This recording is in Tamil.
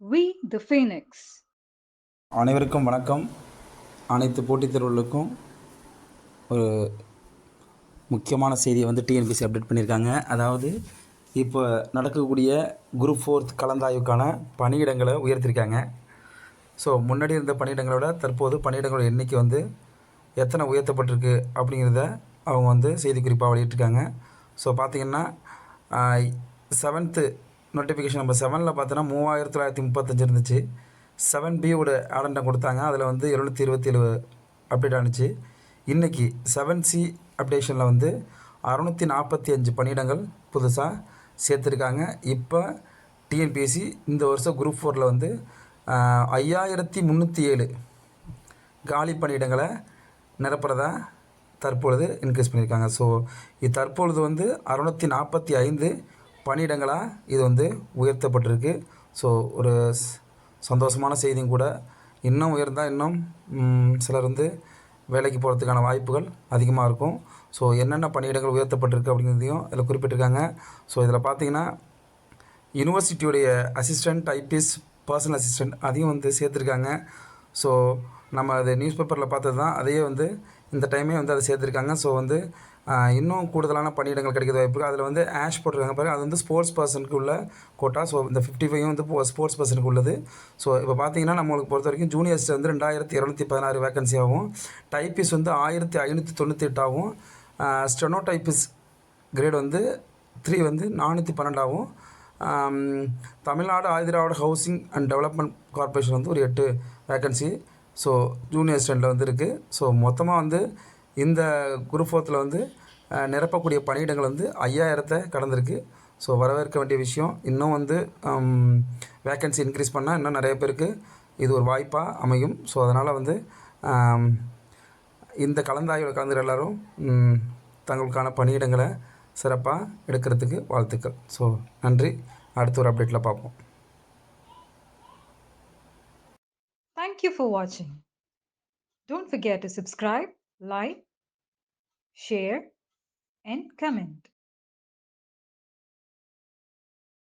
வி தி ஃபீனிக்ஸ் அனைவருக்கும் வணக்கம். அனைத்து போட்டித் தேர்வுகளுக்கும் ஒரு முக்கியமான செய்தியை வந்து டிஎன்பிசி அப்டேட் பண்ணியிருக்காங்க. அதாவது இப்போ நடக்கக்கூடிய குரூப் ஃபோர்த் கலந்தாய்வுக்கான பணியிடங்களை உயர்த்திருக்காங்க. ஸோ முன்னாடி இருந்த பணியிடங்களோட தற்போது பணியிடங்களோட எண்ணிக்கை வந்து எத்தனை உயர்த்தப்பட்டிருக்கு அப்படிங்கிறத அவங்க வந்து செய்திக்குறிப்பாக வெளியிட்டிருக்காங்க. ஸோ பார்த்திங்கன்னா செவன்த்து நோட்டிஃபிகேஷன் நம்பர் செவனில் பார்த்தோன்னா மூவாயிரத்தி தொள்ளாயிரத்தி முப்பத்தஞ்சு இருந்துச்சு. செவன் பியோட ஆடண்டம் கொடுத்தாங்க. அதில் வந்து எழுநூற்றி இருபத்தி ஏழு அப்டேட் ஆணுச்சு இன்றைக்கி செவன் சி அப்டேஷனில் வந்து அறநூற்றி நாற்பத்தி அஞ்சு பணியிடங்கள் புதுசாக சேர்த்துருக்காங்க. இப்போ டிஎன்பிஎஸ்சி இந்த வருஷம் குரூப் ஃபோரில் வந்து ஐயாயிரத்தி முந்நூற்றி ஏழு காலி பணியிடங்களை நிரப்புறதா தற்பொழுது இன்க்ரீஸ் பண்ணியிருக்காங்க. ஸோ இது தற்பொழுது வந்து அறுநூற்றி நாற்பத்தி ஐந்து பணியிடங்களாக இது வந்து உயர்த்தப்பட்டிருக்கு. ஸோ ஒரு சந்தோஷமான செய்தியும் கூட. இன்னும் உயர்ந்தால் இன்னும் சிலர் வந்து வேலைக்கு போகிறதுக்கான வாய்ப்புகள் அதிகமாக இருக்கும். ஸோ என்னென்ன பணியிடங்கள் உயர்த்தப்பட்டிருக்கு அப்படிங்கிறதையும் இதில் குறிப்பிட்டிருக்காங்க. ஸோ இதில் பார்த்தீங்கன்னா யூனிவர்சிட்டியுடைய அசிஸ்டண்ட் ஐபிஎஸ் பர்சனல் அசிஸ்டண்ட் அதையும் வந்து சேர்த்துருக்காங்க. ஸோ நம்ம அது நியூஸ் பேப்பரில் பார்த்தது தான் அதையே வந்து இந்த டைமே வந்து அதை சேர்த்துருக்காங்க. ஸோ வந்து இன்னும் கூடுதலான பணியிடங்கள் கிடைக்கிற வாய்ப்பு இருக்குது அதில் வந்து ஆஷ் போட்டிருக்காங்க பாருங்கள் அது வந்து ஸ்போர்ட்ஸ் பர்சனுக்கு உள்ள கோட்டா ஸோ இந்த ஃபிஃப்டி ஃபைவ் வந்து ஸ்போர்ட்ஸ் பர்சனுக்கு உள்ளது. ஸோ இப்போ பார்த்தீங்கன்னா நம்மளுக்கு பொறுத்த வரைக்கும் ஜூனியர்ஸ் வந்து ரெண்டாயிரத்தி இரநூத்தி பதினாறு வேகன்சி ஆகும். டைப்பிஸ் வந்து ஆயிரத்தி ஐநூற்றி தொண்ணூற்றி எட்டாகவும் ஸ்டெனோ டைப்பிஸ் கிரேட் வந்து த்ரீ வந்து நானூற்றி பன்னெண்டாகவும் Tamil Nadu Adi Dravida housing and development corporation வந்து ஒரு எட்டு வேக்கன்சி ஸோ ஜூனியர் ஸ்டாண்டில் வந்து இருக்குது ஸோ மொத்தமாக வந்து இந்த குரூப் ஃபோர்த்தில் வந்து நிரப்பக்கூடிய பணியிடங்கள் வந்து ஐயாயிரத்தை கடந்திருக்கு. ஸோ வரவேற்க வேண்டிய விஷயம். இன்னும் வந்து வேக்கன்சி இன்க்ரீஸ் பண்ணால் இன்னும் நிறைய பேருக்கு இது ஒரு வாய்ப்பாக அமையும். ஸோ அதனால் வந்து இந்த கலந்தாய்வில் கலந்துக்கிற எல்லோரும் தங்களுக்கான பணியிடங்களை சிறப்பாக எடுக்கிறதுக்கு வாழ்த்துக்கள். ஸோ நன்றி. அடுத்த ஒரு அப்டேட்டில் பார்ப்போம். தேங்க்யூ ஃபார் வாட்சிங் don't forget to subscribe like, share, and comment.